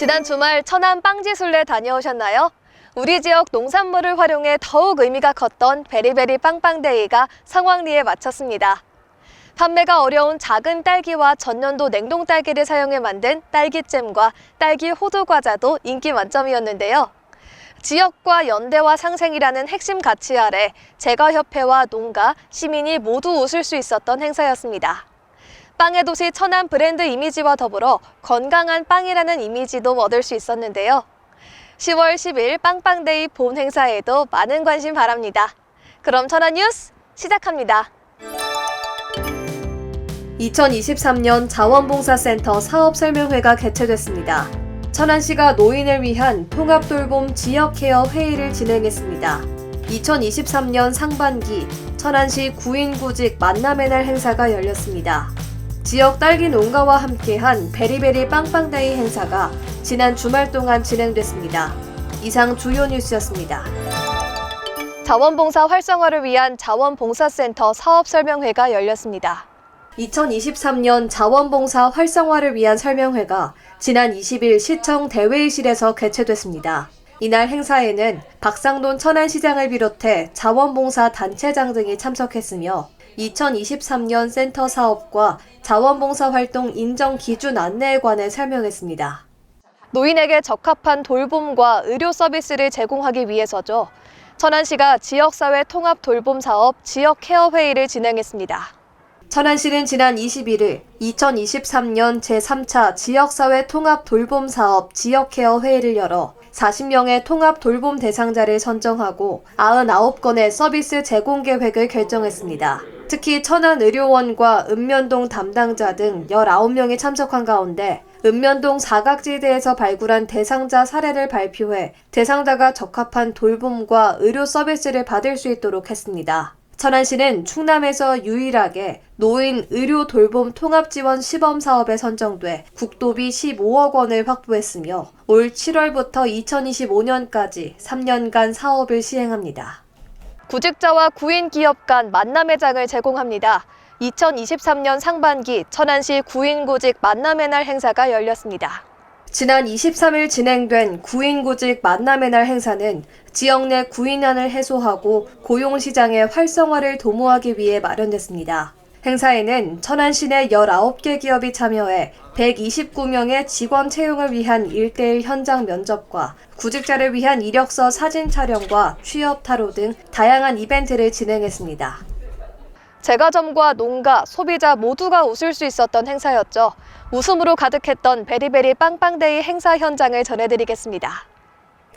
지난 주말 천안 빵지술래 다녀오셨나요? 우리 지역 농산물을 활용해 더욱 의미가 컸던 베리베리 빵빵데이가 상황리에 마쳤습니다. 판매가 어려운 작은 딸기와 전년도 냉동 딸기를 사용해 만든 딸기잼과 딸기 호두 과자도 인기 만점이었는데요. 지역과 연대와 상생이라는 핵심 가치 아래 제과협회와 농가, 시민이 모두 웃을 수 있었던 행사였습니다. 빵의 도시 천안 브랜드 이미지와 더불어 건강한 빵이라는 이미지도 얻을 수 있었는데요. 10월 10일 빵빵데이 본 행사에도 많은 관심 바랍니다. 그럼 천안 뉴스 시작합니다. 2023년 자원봉사센터 사업설명회가 개최됐습니다. 천안시가 노인을 위한 통합돌봄 지역케어 회의를 진행했습니다. 2023년 상반기 천안시 구인구직 만남의 날 행사가 열렸습니다. 지역 딸기 농가와 함께한 베리베리 빵빵데이 행사가 지난 주말 동안 진행됐습니다. 이상 주요 뉴스였습니다. 자원봉사 활성화를 위한 자원봉사센터 사업설명회가 열렸습니다. 2023년 자원봉사 활성화를 위한 설명회가 지난 20일 시청 대회의실에서 개최됐습니다. 이날 행사에는 박상돈 천안시장을 비롯해 자원봉사 단체장 등이 참석했으며 2023년 센터 사업과 자원봉사 활동 인정 기준 안내에 관해 설명했습니다. 노인에게 적합한 돌봄과 의료 서비스를 제공하기 위해서죠. 천안시가 지역사회 통합 돌봄 사업 지역 케어 회의를 진행했습니다. 천안시는 지난 21일 2023년 제3차 지역사회 통합 돌봄 사업 지역 케어 회의를 열어 40명의 통합 돌봄 대상자를 선정하고 99건의 서비스 제공 계획을 결정했습니다. 특히 천안 의료원과 읍면동 담당자 등 19명이 참석한 가운데 읍면동 사각지대에서 발굴한 대상자 사례를 발표해 대상자가 적합한 돌봄과 의료 서비스를 받을 수 있도록 했습니다. 천안시는 충남에서 유일하게 노인 의료 돌봄 통합 지원 시범 사업에 선정돼 국도비 15억 원을 확보했으며 올 7월부터 2025년까지 3년간 사업을 시행합니다. 구직자와 구인 기업 간 만남의 장을 제공합니다. 2023년 상반기 천안시 구인 구직 만남의 날 행사가 열렸습니다. 지난 23일 진행된 구인구직 만남의 날 행사는 지역 내 구인난을 해소하고 고용시장의 활성화를 도모하기 위해 마련됐습니다. 행사에는 천안시 내 19개 기업이 참여해 129명의 직원 채용을 위한 1대1 현장 면접과 구직자를 위한 이력서 사진 촬영과 취업 타로 등 다양한 이벤트를 진행했습니다. 제과점과 농가, 소비자 모두가 웃을 수 있었던 행사였죠. 웃음으로 가득했던 베리베리 빵빵데이 행사 현장을 전해드리겠습니다.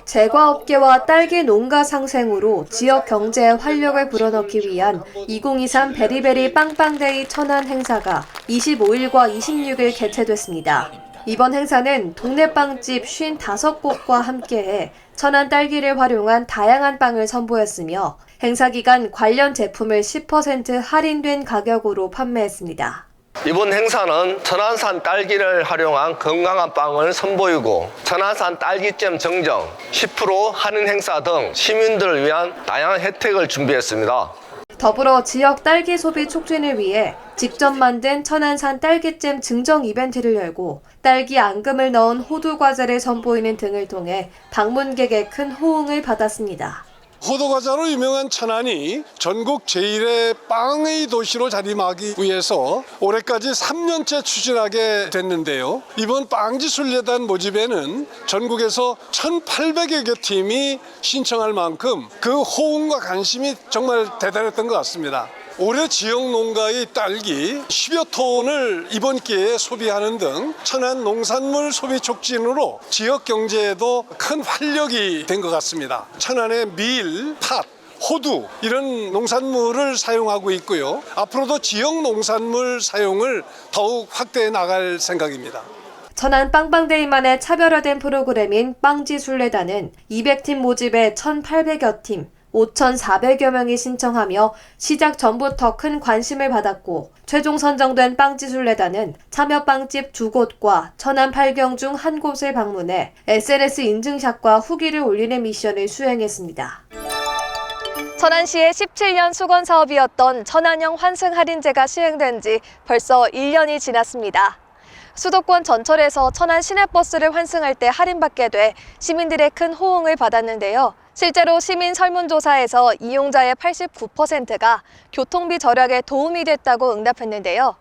제과업계와 딸기 농가 상생으로 지역 경제에 활력을 불어넣기 위한 2023 베리베리 빵빵데이 천안 행사가 25일과 26일 개최됐습니다. 이번 행사는 동네 빵집 55곳과 함께해 천안 딸기를 활용한 다양한 빵을 선보였으며 행사 기간 관련 제품을 10% 할인된 가격으로 판매했습니다. 이번 행사는 천안산 딸기를 활용한 건강한 빵을 선보이고 천안산 딸기잼 정정, 10% 할인 행사 등 시민들을 위한 다양한 혜택을 준비했습니다. 더불어 지역 딸기 소비 촉진을 위해 직접 만든 천안산 딸기잼 증정 이벤트를 열고 딸기 앙금을 넣은 호두 과자를 선보이는 등을 통해 방문객의 큰 호응을 받았습니다. 호두과자로 유명한 천안이 전국 제1의 빵의 도시로 자리하기 위해서 올해까지 3년째 추진하게 됐는데요. 이번 빵지순례단 모집에는 전국에서 1,800여 개 팀이 신청할 만큼 그 호응과 관심이 정말 대단했던 것 같습니다. 올해 지역 농가의 딸기 10여 톤을 이번 기회에 소비하는 등 천안 농산물 소비 촉진으로 지역 경제에도 큰 활력이 된 것 같습니다. 천안의 밀, 팥, 호두 이런 농산물을 사용하고 있고요. 앞으로도 지역 농산물 사용을 더욱 확대해 나갈 생각입니다. 천안 빵빵데이만의 차별화된 프로그램인 빵지술래단은 200팀 모집에 1,800여 팀, 5,400여 명이 신청하며 시작 전부터 큰 관심을 받았고 최종 선정된 빵지술래단은 참여 빵집 두 곳과 천안 8경 중 한 곳을 방문해 SNS 인증샷과 후기를 올리는 미션을 수행했습니다. 천안시의 17년 수건 사업이었던 천안형 환승 할인제가 시행된 지 벌써 1년이 지났습니다. 수도권 전철에서 천안 시내버스를 환승할 때 할인받게 돼 시민들의 큰 호응을 받았는데요. 실제로 시민 설문조사에서 이용자의 89%가 교통비 절약에 도움이 됐다고 응답했는데요.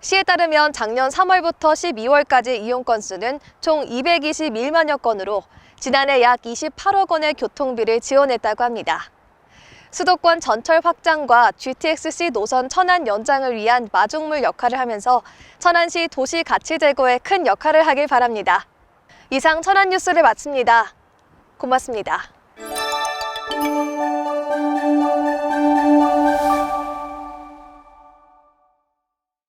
시에 따르면 작년 3월부터 12월까지 이용 건수는 총 221만여 건으로 지난해 약 28억 원의 교통비를 지원했다고 합니다. 수도권 전철 확장과 GTX-C 노선 천안 연장을 위한 마중물 역할을 하면서 천안시 도시 가치 제고에 큰 역할을 하길 바랍니다. 이상 천안 뉴스를 마칩니다. 고맙습니다.